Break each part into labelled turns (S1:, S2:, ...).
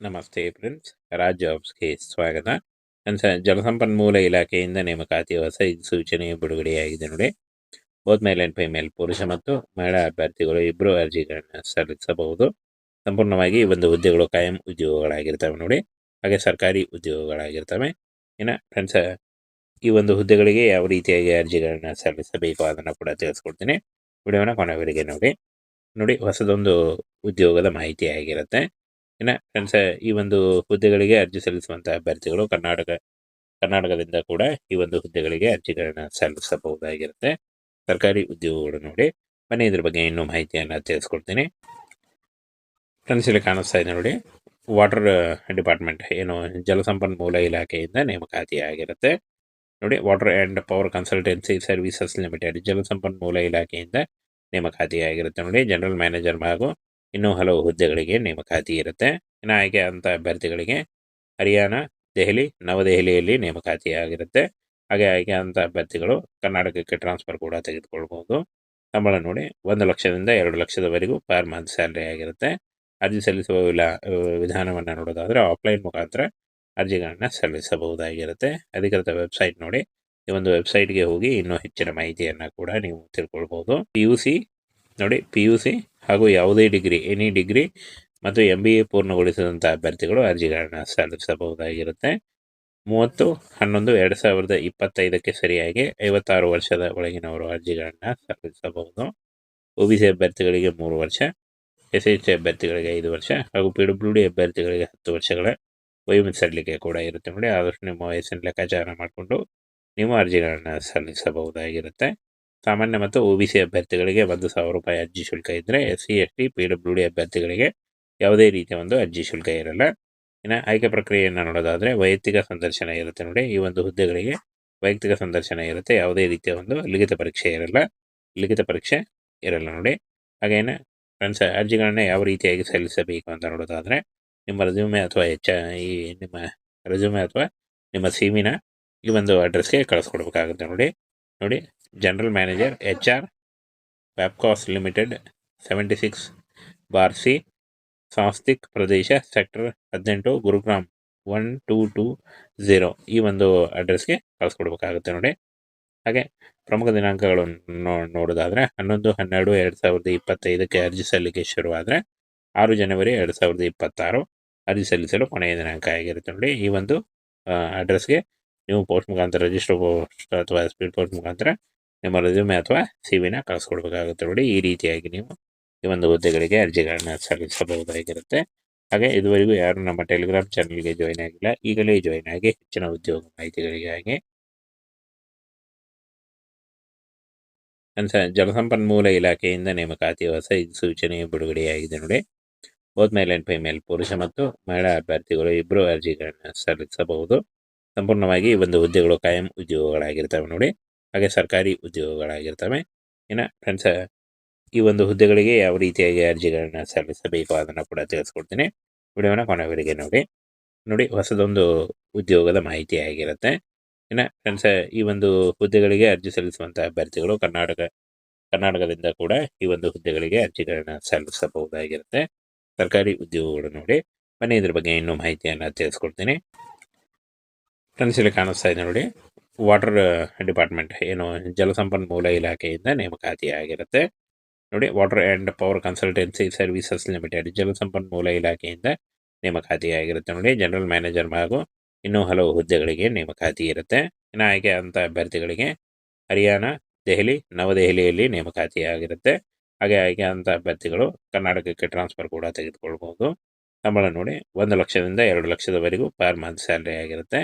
S1: ನಮಸ್ತೆ ಫ್ರೆಂಡ್ಸ್, ರಾಜ್ ಜಾಬ್ಸ್ಗೆ ಸ್ವಾಗತ. ಜಲಸಂಪನ್ಮೂಲ ಇಲಾಖೆಯಿಂದ ನೇಮಕಾತಿ ಹೊಸ ಸೂಚನೆ ಬಿಡುಗಡೆಯಾಗಿದೆ ನೋಡಿ. ಬೋತ್ ಮೇಲ್ ಆ್ಯಂಡ್ ಫೈಮೇಲ್ ಪುರುಷ ಮತ್ತು ಮಹಿಳಾ ಅಭ್ಯರ್ಥಿಗಳು ಇಬ್ಬರು ಅರ್ಜಿಗಳನ್ನು ಸಲ್ಲಿಸಬಹುದು. ಸಂಪೂರ್ಣವಾಗಿ ಈ ಒಂದು ಹುದ್ದೆಗಳು ಕಾಯಂ ಉದ್ಯೋಗಗಳಾಗಿರ್ತವೆ ನೋಡಿ. ಹಾಗೆ ಸರ್ಕಾರಿ ಉದ್ಯೋಗಗಳಾಗಿರ್ತವೆ. ಇನ್ನು ಫ್ರೆಂಡ್ಸ್, ಈ ಒಂದು ಹುದ್ದೆಗಳಿಗೆ ಯಾವ ರೀತಿಯಾಗಿ ಅರ್ಜಿಗಳನ್ನ ಸಲ್ಲಿಸಬೇಕು ಅದನ್ನು ಕೂಡ ತಿಳಿಸ್ಕೊಡ್ತೀನಿ. ವಿಡಿಯೋನ ಕೊನೆವರೆಗೆ ನೋಡಿ. ನೋಡಿ, ಹೊಸದೊಂದು ಉದ್ಯೋಗದ ಮಾಹಿತಿ ಆಗಿರುತ್ತೆ. ಇನ್ನು ಫ್ರೆಂಡ್ಸ್ ಈ ಒಂದು ಹುದ್ದೆಗಳಿಗೆ ಅರ್ಜಿ ಸಲ್ಲಿಸುವಂತಹ ಅಭ್ಯರ್ಥಿಗಳು ಕರ್ನಾಟಕ, ಕರ್ನಾಟಕದಿಂದ ಕೂಡ ಈ ಒಂದು ಹುದ್ದೆಗಳಿಗೆ ಅರ್ಜಿಗಳನ್ನು ಸಲ್ಲಿಸಬಹುದಾಗಿರುತ್ತೆ. ಸರ್ಕಾರಿ ಉದ್ಯೋಗಗಳು ನೋಡಿ. ಮನೆ ಇದ್ರ ಬಗ್ಗೆ ಇನ್ನೂ ಮಾಹಿತಿಯನ್ನು ತಿಳಿಸ್ಕೊಡ್ತೀನಿ. ಫ್ರೆಂಡ್ಸ್ ಇಲ್ಲಿ ಕಾಣಿಸ್ತಾ ಇದೆ ನೋಡಿ. ವಾಟರ್ ಡಿಪಾರ್ಟ್ಮೆಂಟ್ ಏನು ಜಲಸಂಪನ್ಮೂಲ ಇಲಾಖೆಯಿಂದ ನೇಮಕಾತಿ ಆಗಿರುತ್ತೆ. ನೋಡಿ water and power consultancy services limited ಜಲಸಂಪನ್ಮೂಲ ಇಲಾಖೆಯಿಂದ ನೇಮಕಾತಿ ಆಗಿರುತ್ತೆ ನೋಡಿ. ಜನರಲ್ ಮ್ಯಾನೇಜರ್ ಹಾಗೂ ಇನ್ನೂ ಹಲವು ಹುದ್ದೆಗಳಿಗೆ ನೇಮಕಾತಿ ಇರುತ್ತೆ. ಇನ್ನು ಆಯ್ಕೆ ಅಂತ ಅಭ್ಯರ್ಥಿಗಳಿಗೆ ಹರಿಯಾಣ, ದೆಹಲಿ, ನವದೆಹಲಿಯಲ್ಲಿ ನೇಮಕಾತಿ ಆಗಿರುತ್ತೆ. ಹಾಗೆ ಆಯ್ಕೆ ಅಂತ ಅಭ್ಯರ್ಥಿಗಳು ಕರ್ನಾಟಕಕ್ಕೆ ಟ್ರಾನ್ಸ್ಫರ್ ಕೂಡ ತೆಗೆದುಕೊಳ್ಬಹುದು ಸಂಬಳ ನೋಡಿ, ಒಂದು ಲಕ್ಷದಿಂದ ಎರಡು ಲಕ್ಷದವರೆಗೂ ಪರ್ ಮಂತ್ ಸ್ಯಾಲ್ರಿ ಆಗಿರುತ್ತೆ. ಅರ್ಜಿ ಸಲ್ಲಿಸುವ ವಿಲಾ, ವಿಧಾನವನ್ನು ನೋಡೋದಾದರೆ ಆಫ್ಲೈನ್ ಮುಖಾಂತರ ಅರ್ಜಿಗಳನ್ನು ಸಲ್ಲಿಸಬಹುದಾಗಿರುತ್ತೆ. ಅಧಿಕೃತ ವೆಬ್ಸೈಟ್ ನೋಡಿ, ಈ ಒಂದು ವೆಬ್ಸೈಟ್ಗೆ ಹೋಗಿ ಇನ್ನೂ ಹೆಚ್ಚಿನ ಮಾಹಿತಿಯನ್ನು ಕೂಡ ನೀವು ತಿಳ್ಕೊಳ್ಬೋದು. ಪಿ ನೋಡಿ ಪಿ ಹಾಗೂ ಯಾವುದೇ ಡಿಗ್ರಿ, ಎನಿ ಡಿಗ್ರಿ ಮತ್ತು ಎಂ ಬಿ ಎ ಪೂರ್ಣಗೊಳಿಸಿದಂಥ ಅಭ್ಯರ್ಥಿಗಳು ಅರ್ಜಿಗಳನ್ನು ಸಲ್ಲಿಸಬಹುದಾಗಿರುತ್ತೆ ಮೂವತ್ತು, ಹನ್ನೊಂದು, ಎರಡು ಸಾವಿರದ ಇಪ್ಪತ್ತೈದಕ್ಕೆ ಸರಿಯಾಗಿ ಐವತ್ತಾರು ವರ್ಷದ ಒಳಗಿನವರು ಅರ್ಜಿಗಳನ್ನು ಸಲ್ಲಿಸಬಹುದು ಒ ಬಿ ಸಿ ಅಭ್ಯರ್ಥಿಗಳಿಗೆ ಮೂರು ವರ್ಷ, ಎಸ್ ಎಚ್ ಅಭ್ಯರ್ಥಿಗಳಿಗೆ ಐದು ವರ್ಷ ಹಾಗೂ ಪಿ ಡಬ್ಲ್ಯೂ ಡಿ ಅಭ್ಯರ್ಥಿಗಳಿಗೆ ಹತ್ತು ವರ್ಷಗಳ ವಯೋಮಿತಿ ಸಲ್ಲಿಕೆ ಕೂಡ ಇರುತ್ತೆ ನೋಡಿ. ಆದಷ್ಟು ನಿಮ್ಮ ವಯಸ್ಸಿನ ಲೆಕ್ಕಾಚಾರ ಮಾಡಿಕೊಂಡು ನೀವು ಅರ್ಜಿಗಳನ್ನು ಸಲ್ಲಿಸಬಹುದಾಗಿರುತ್ತೆ. ಸಾಮಾನ್ಯ ಮತ್ತು ಒ ಅಭ್ಯರ್ಥಿಗಳಿಗೆ ಒಂದು ಸಾವಿರ ರೂಪಾಯಿ ಅರ್ಜಿ ಶುಲ್ಕ ಇದ್ದರೆ S C S T P W D ಅಭ್ಯರ್ಥಿಗಳಿಗೆ ಯಾವುದೇ ರೀತಿಯ ಒಂದು ಅರ್ಜಿ ಶುಲ್ಕ ಇರಲ್ಲ. ಇನ್ನು ಆಯ್ಕೆ ಪ್ರಕ್ರಿಯೆಯನ್ನು ನೋಡೋದಾದರೆ ವೈಯಕ್ತಿಕ ಸಂದರ್ಶನ ಇರುತ್ತೆ ನೋಡಿ. ಈ ಒಂದು ಹುದ್ದೆಗಳಿಗೆ ವೈಯಕ್ತಿಕ ಸಂದರ್ಶನ ಇರುತ್ತೆ. ಯಾವುದೇ ರೀತಿಯ ಒಂದು ಲಿಖಿತ ಪರೀಕ್ಷೆ ಇರಲ್ಲ. ಲಿಖಿತ ಪರೀಕ್ಷೆ ಇರಲ್ಲ ನೋಡಿ. ಹಾಗೇನೆ ಫ್ರೆಂಡ್ಸ್ ಅರ್ಜಿಗಳನ್ನ ಯಾವ ರೀತಿಯಾಗಿ ಸಲ್ಲಿಸಬೇಕು ಅಂತ ನೋಡೋದಾದರೆ ನಿಮ್ಮ ರೆಸ್ಯೂಮೆ ಅಥವಾ ಹೆಚ್ಚ ಈ ನಿಮ್ಮ ರೆಸ್ಯೂಮೆ ಅಥವಾ ನಿಮ್ಮ ಸಿಮಿನ ಈ ಒಂದು ಅಡ್ರೆಸ್ಗೆ ಕಳಿಸ್ಕೊಡ್ಬೇಕಾಗುತ್ತೆ ನೋಡಿ. ನೋಡಿ ಜನರಲ್ ಮ್ಯಾನೇಜರ್ ಎಚ್ ಆರ್ ವ್ಯಾಪ್ಕಾಸ್ limited seventy six bar C ಸಾಂಸ್ಥಿಕ್ ಪ್ರದೇಶ ಸೆಕ್ಟರ್ ಹದಿನೆಂಟು Gurugram one two two zero ಈ ಒಂದು ಅಡ್ರೆಸ್ಗೆ ಕಳಿಸ್ಕೊಡ್ಬೇಕಾಗುತ್ತೆ ನೋಡಿ. ಹಾಗೆ ಪ್ರಮುಖ ದಿನಾಂಕಗಳನ್ನು ನೋಡೋದಾದರೆ, ಹನ್ನೊಂದು, ಹನ್ನೆರಡು, ಎರಡು ಸಾವಿರದ ಇಪ್ಪತ್ತೈದಕ್ಕೆ ಅರ್ಜಿ ಸಲ್ಲಿಕೆ ಶುರುವಾದರೆ, ಆರು ಜನವರಿ ಎರಡು ಸಾವಿರದ ಇಪ್ಪತ್ತಾರು, ಅರ್ಜಿ ಸಲ್ಲಿಸಲು ಕೊನೆಯ ದಿನಾಂಕ ಆಗಿರುತ್ತೆ ನೋಡಿ. ಈ ಒಂದು ಅಡ್ರೆಸ್ಗೆ ನೀವು ಪೋಸ್ಟ್ ಮುಖಾಂತರ ರಿಜಿಸ್ಟರ್ ಪೋಸ್ಟ್ ಅಥವಾ ಸ್ಪೀಡ್ ಪೋಸ್ಟ್ ಮುಖಾಂತರ ನಿಮ್ಮ ರೆಸ್ಯೂಮೆ ಅಥವಾ ಸಿ ವಿನ ಕಳಿಸ್ಕೊಡ್ಬೇಕಾಗುತ್ತೆ ನೋಡಿ. ಈ ರೀತಿಯಾಗಿ ನೀವು ಈ ಒಂದು ಹುದ್ದೆಗಳಿಗೆ ಅರ್ಜಿಗಳನ್ನು ಸಲ್ಲಿಸಬಹುದಾಗಿರುತ್ತೆ. ಹಾಗೆ ಇದುವರೆಗೂ ಯಾರು ನಮ್ಮ ಟೆಲಿಗ್ರಾಮ್ ಚಾನಲ್ಗೆ ಜಾಯ್ನ್ ಆಗಿಲ್ಲ, ಈಗಲೇ ಜಾಯ್ನ್ ಆಗಿ ಹೆಚ್ಚಿನ ಉದ್ಯೋಗ ಮಾಹಿತಿಗಳಿಗಾಗಿ ಜಲಸಂಪನ್ಮೂಲ ಇಲಾಖೆಯಿಂದ ನೇಮಕಾತಿ ಹೊಸ ಸೂಚನೆ ಬಿಡುಗಡೆಯಾಗಿದೆ ನೋಡಿ. ಬೋತ್ ಮೇಲ್ ಆ್ಯಂಡ್ ಫೈಮೇಲ್ ಪುರುಷ ಮತ್ತು ಮಹಿಳಾ ಅಭ್ಯರ್ಥಿಗಳು ಇಬ್ಬರು ಅರ್ಜಿಗಳನ್ನು ಸಲ್ಲಿಸಬಹುದು. ಸಂಪೂರ್ಣವಾಗಿ ಒಂದು ಹುದ್ದೆಗಳು ಕಾಯಂ ಉದ್ಯೋಗಗಳಾಗಿರ್ತವೆ ನೋಡಿ. ಹಾಗೆ ಸರ್ಕಾರಿ ಉದ್ಯೋಗಗಳಾಗಿರ್ತವೆ. ಇನ್ನು ಫ್ರೆಂಡ್ಸ್ ಈ ಒಂದು ಹುದ್ದೆಗಳಿಗೆ ಯಾವ ರೀತಿಯಾಗಿ ಅರ್ಜಿಗಳನ್ನು ಸಲ್ಲಿಸಬೇಕು ಅದನ್ನು ಕೂಡ ತಿಳಿಸ್ಕೊಡ್ತೀನಿ. ವಿಡಿಯೋನ ಕೊನೆವರೆಗೆ ನೋಡಿ. ನೋಡಿ, ಹೊಸದೊಂದು ಉದ್ಯೋಗದ ಮಾಹಿತಿ ಆಗಿರುತ್ತೆ. ಇನ್ನು ಫ್ರೆಂಡ್ಸ್ ಈ ಒಂದು ಹುದ್ದೆಗಳಿಗೆ ಅರ್ಜಿ ಸಲ್ಲಿಸುವಂತಹ ಅಭ್ಯರ್ಥಿಗಳು ಕರ್ನಾಟಕ, ಕರ್ನಾಟಕದಿಂದ ಕೂಡ ಈ ಒಂದು ಹುದ್ದೆಗಳಿಗೆ ಅರ್ಜಿಗಳನ್ನು ಸಲ್ಲಿಸಬಹುದಾಗಿರುತ್ತೆ. ಸರ್ಕಾರಿ ಉದ್ಯೋಗಗಳು ನೋಡಿ. ಬನ್ನಿ ಇದ್ರ ಬಗ್ಗೆ ಇನ್ನೂ ಮಾಹಿತಿಯನ್ನು ತಿಳಿಸ್ಕೊಡ್ತೀನಿ. ಇಲ್ಲಿ ಕಾಣಿಸ್ತಾ ಇದೆ ನೋಡಿ ವಾಟರ್ ಡಿಪಾರ್ಟ್ಮೆಂಟ್ ಏನು ಜಲಸಂಪನ್ಮೂಲ ಇಲಾಖೆಯಿಂದ ನೇಮಕಾತಿ ಆಗಿರುತ್ತೆ ನೋಡಿ water and power consultancy services limited ಜಲಸಂಪನ್ಮೂಲ ಇಲಾಖೆಯಿಂದ ನೇಮಕಾತಿ ಆಗಿರುತ್ತೆ ನೋಡಿ. ಜನರಲ್ ಮ್ಯಾನೇಜರ್ ಹಾಗೂ ಇನ್ನೂ ಹಲವು ಹುದ್ದೆಗಳಿಗೆ ನೇಮಕಾತಿ ಇರುತ್ತೆ. ಇನ್ನು ಆಯ್ಕೆ ಅಂತ ಅಭ್ಯರ್ಥಿಗಳಿಗೆ ಹರಿಯಾಣ, ದೆಹಲಿ, ನವದೆಹಲಿಯಲ್ಲಿ ನೇಮಕಾತಿ ಆಗಿರುತ್ತೆ ಹಾಗೆ ಆಯ್ಕೆ ಅಂತ ಅಭ್ಯರ್ಥಿಗಳು ಕರ್ನಾಟಕಕ್ಕೆ ಟ್ರಾನ್ಸ್ಫರ್ ಕೂಡ ತೆಗೆದುಕೊಳ್ಬಹುದು ಸಂಬಳ ನೋಡಿ, ಒಂದು ಲಕ್ಷದಿಂದ ಎರಡು ಲಕ್ಷದವರೆಗೂ ಪರ್ ಮಂತ್ ಸ್ಯಾಲ್ರಿ ಆಗಿರುತ್ತೆ.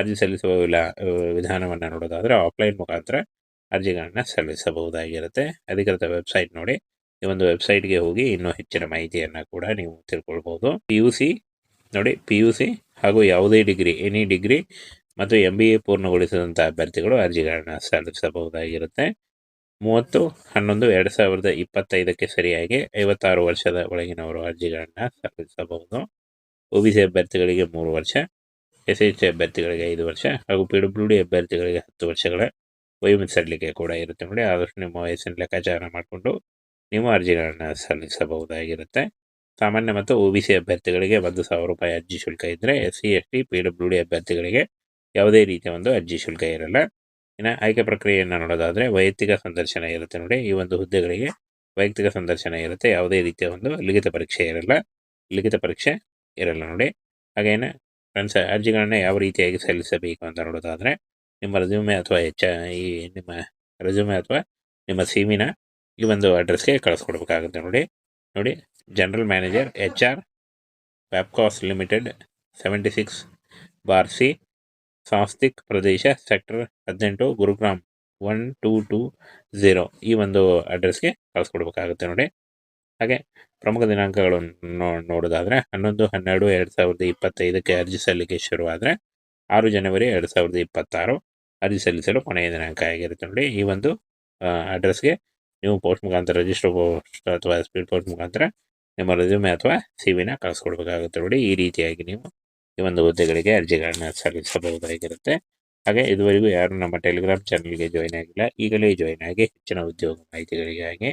S1: ಅರ್ಜಿ ಸಲ್ಲಿಸುವ ವಿಲಾ ವಿಧಾನವನ್ನು ನೋಡೋದಾದರೆ ಆಫ್ಲೈನ್ ಮುಖಾಂತರ ಅರ್ಜಿಗಳನ್ನು ಸಲ್ಲಿಸಬಹುದಾಗಿರುತ್ತೆ. ಅಧಿಕೃತ ವೆಬ್ಸೈಟ್ ನೋಡಿ. ಈ ಒಂದು ವೆಬ್ಸೈಟ್ಗೆ ಹೋಗಿ ಇನ್ನೂ ಹೆಚ್ಚಿನ ಮಾಹಿತಿಯನ್ನು ಕೂಡ ನೀವು ತಿಳ್ಕೊಳ್ಬೋದು. ಪಿ ಯು ಸಿ ನೋಡಿ ಪಿ ಯು ಸಿ ಹಾಗೂ ಯಾವುದೇ ಡಿಗ್ರಿ ಎನಿ ಡಿಗ್ರಿ ಮತ್ತು ಎಂ ಬಿ ಎ ಪೂರ್ಣಗೊಳಿಸಿದಂಥ ಅಭ್ಯರ್ಥಿಗಳು ಅರ್ಜಿಗಳನ್ನು ಸಲ್ಲಿಸಬಹುದಾಗಿರುತ್ತೆ. ಮೂವತ್ತು, ಹನ್ನೊಂದು, ಎರಡು ಸಾವಿರದ ಇಪ್ಪತ್ತೈದಕ್ಕೆ ಸರಿಯಾಗಿ ಐವತ್ತಾರು ವರ್ಷದ ಒಳಗಿನವರು ಅರ್ಜಿಗಳನ್ನು ಸಲ್ಲಿಸಬಹುದು. ಒ ಬಿ ಸಿ ಅಭ್ಯರ್ಥಿಗಳಿಗೆ ಮೂರು ವರ್ಷ. ಎಸ್ ಎಚ್ ಅಭ್ಯರ್ಥಿಗಳಿಗೆ ಐದು ವರ್ಷ ಹಾಗೂ ಪಿ ಡಬ್ಲ್ಯೂ ಡಿ ಅಭ್ಯರ್ಥಿಗಳಿಗೆ ಹತ್ತು ವರ್ಷಗಳ ವಯೋಮಿತಿ ಸಲ್ಲಿಕೆ ಕೂಡ ಇರುತ್ತೆ ನೋಡಿ. ಆದಷ್ಟು ನಿಮ್ಮ ವಯಸ್ಸಿನ ಲೆಕ್ಕಾಚಾರ ಮಾಡಿಕೊಂಡು ನಿಮ್ಮ ಅರ್ಜಿಗಳನ್ನು ಸಲ್ಲಿಸಬಹುದಾಗಿರುತ್ತೆ. ಸಾಮಾನ್ಯ ಮತ್ತು ಒ ಬಿ ಸಿ ಅಭ್ಯರ್ಥಿಗಳಿಗೆ ಒಂದು ಸಾವಿರ ರೂಪಾಯಿ ಅರ್ಜಿ ಶುಲ್ಕ ಇದ್ದರೆ S C, S T P W D ಅಭ್ಯರ್ಥಿಗಳಿಗೆ ಯಾವುದೇ ರೀತಿಯ ಒಂದು ಅರ್ಜಿ ಶುಲ್ಕ ಇರಲ್ಲ. ಇನ್ನು ಆಯ್ಕೆ ಪ್ರಕ್ರಿಯೆಯನ್ನು ನೋಡೋದಾದರೆ ವೈಯಕ್ತಿಕ ಸಂದರ್ಶನ ಇರುತ್ತೆ ನೋಡಿ. ಈ ಒಂದು ಹುದ್ದೆಗಳಿಗೆ ವೈಯಕ್ತಿಕ ಸಂದರ್ಶನ ಇರುತ್ತೆ. ಯಾವುದೇ ರೀತಿಯ ಒಂದು ಲಿಖಿತ ಪರೀಕ್ಷೆ ಇರಲ್ಲ. ಲಿಖಿತ ಪರೀಕ್ಷೆ ಇರಲ್ಲ ನೋಡಿ. ಹಾಗೇನೆ ಫ್ರೆಂಡ್ಸ್, ಅರ್ಜಿಗಳನ್ನ ಯಾವ ರೀತಿಯಾಗಿ ಸಲ್ಲಿಸಬೇಕು ಅಂತ ನೋಡೋದಾದರೆ, ನಿಮ್ಮ ರೆಸ್ಯೂಮೆ ಅಥವಾ ಹೆಚ್ಚ ಈ ನಿಮ್ಮ ರೆಸ್ಯೂಮೆ ಅಥವಾ ನಿಮ್ಮ ಸಿಮಿನ ಈ ಒಂದು ಅಡ್ರೆಸ್ಗೆ ಕಳಿಸ್ಕೊಡ್ಬೇಕಾಗುತ್ತೆ ನೋಡಿ. ನೋಡಿ general manager H R ವ್ಯಾಪ್ಕಾಸ್ limited seventy six bar C ಸಾಂಸ್ಥಿಕ್ ಪ್ರದೇಶ ಸೆಕ್ಟರ್ ಹದಿನೆಂಟು Gurugram one two two zero ಈ ಒಂದು ಅಡ್ರೆಸ್ಗೆ ಕಳಿಸ್ಕೊಡ್ಬೇಕಾಗುತ್ತೆ ನೋಡಿ. ಹಾಗೆ ಪ್ರಮುಖ ದಿನಾಂಕಗಳನ್ನು ನೋಡೋದಾದ್ರೆ ಹನ್ನೊಂದು, ಹನ್ನೆರಡು, ಎರಡು ಸಾವಿರದ ಇಪ್ಪತ್ತೈದಕ್ಕೆ ಅರ್ಜಿ ಸಲ್ಲಿಕೆ ಶುರುವಾದರೆ ಆರು ಜನವರಿ ಎರಡು ಸಾವಿರದ ಇಪ್ಪತ್ತಾರು ಅರ್ಜಿ ಸಲ್ಲಿಸಲು ಕೊನೆಯ ದಿನಾಂಕ ಆಗಿರುತ್ತೆ ನೋಡಿ. ಈ ಒಂದು ಅಡ್ರೆಸ್ಗೆ ನೀವು ಪೋಸ್ಟ್ ಮುಖಾಂತರ ರಿಜಿಸ್ಟರ್ ಪೋಸ್ಟ್ ಅಥವಾ ಸ್ಪೀಡ್ ಪೋಸ್ಟ್ ಮುಖಾಂತರ ನಿಮ್ಮ ರೆಸ್ಯೂಮೆ ಅಥವಾ ಸಿ ವಿನ ಕಳಿಸ್ಕೊಡ್ಬೇಕಾಗುತ್ತೆ ನೋಡಿ. ಈ ರೀತಿಯಾಗಿ ನೀವು ಈ ಒಂದು ಹುದ್ದೆಗಳಿಗೆ ಅರ್ಜಿಗಳನ್ನ ಸಲ್ಲಿಸಬಹುದಾಗಿರುತ್ತೆ. ಹಾಗೆ ಇದುವರೆಗೂ ಯಾರು ನಮ್ಮ ಟೆಲಿಗ್ರಾಮ್ ಚಾನಲ್ಗೆ ಜಾಯ್ನ್ ಆಗಿಲ್ಲ, ಈಗಲೇ ಜಾಯ್ನ್ ಆಗಿ ಹೆಚ್ಚಿನ ಉದ್ಯೋಗ ಮಾಹಿತಿಗಳಿಗಾಗಿ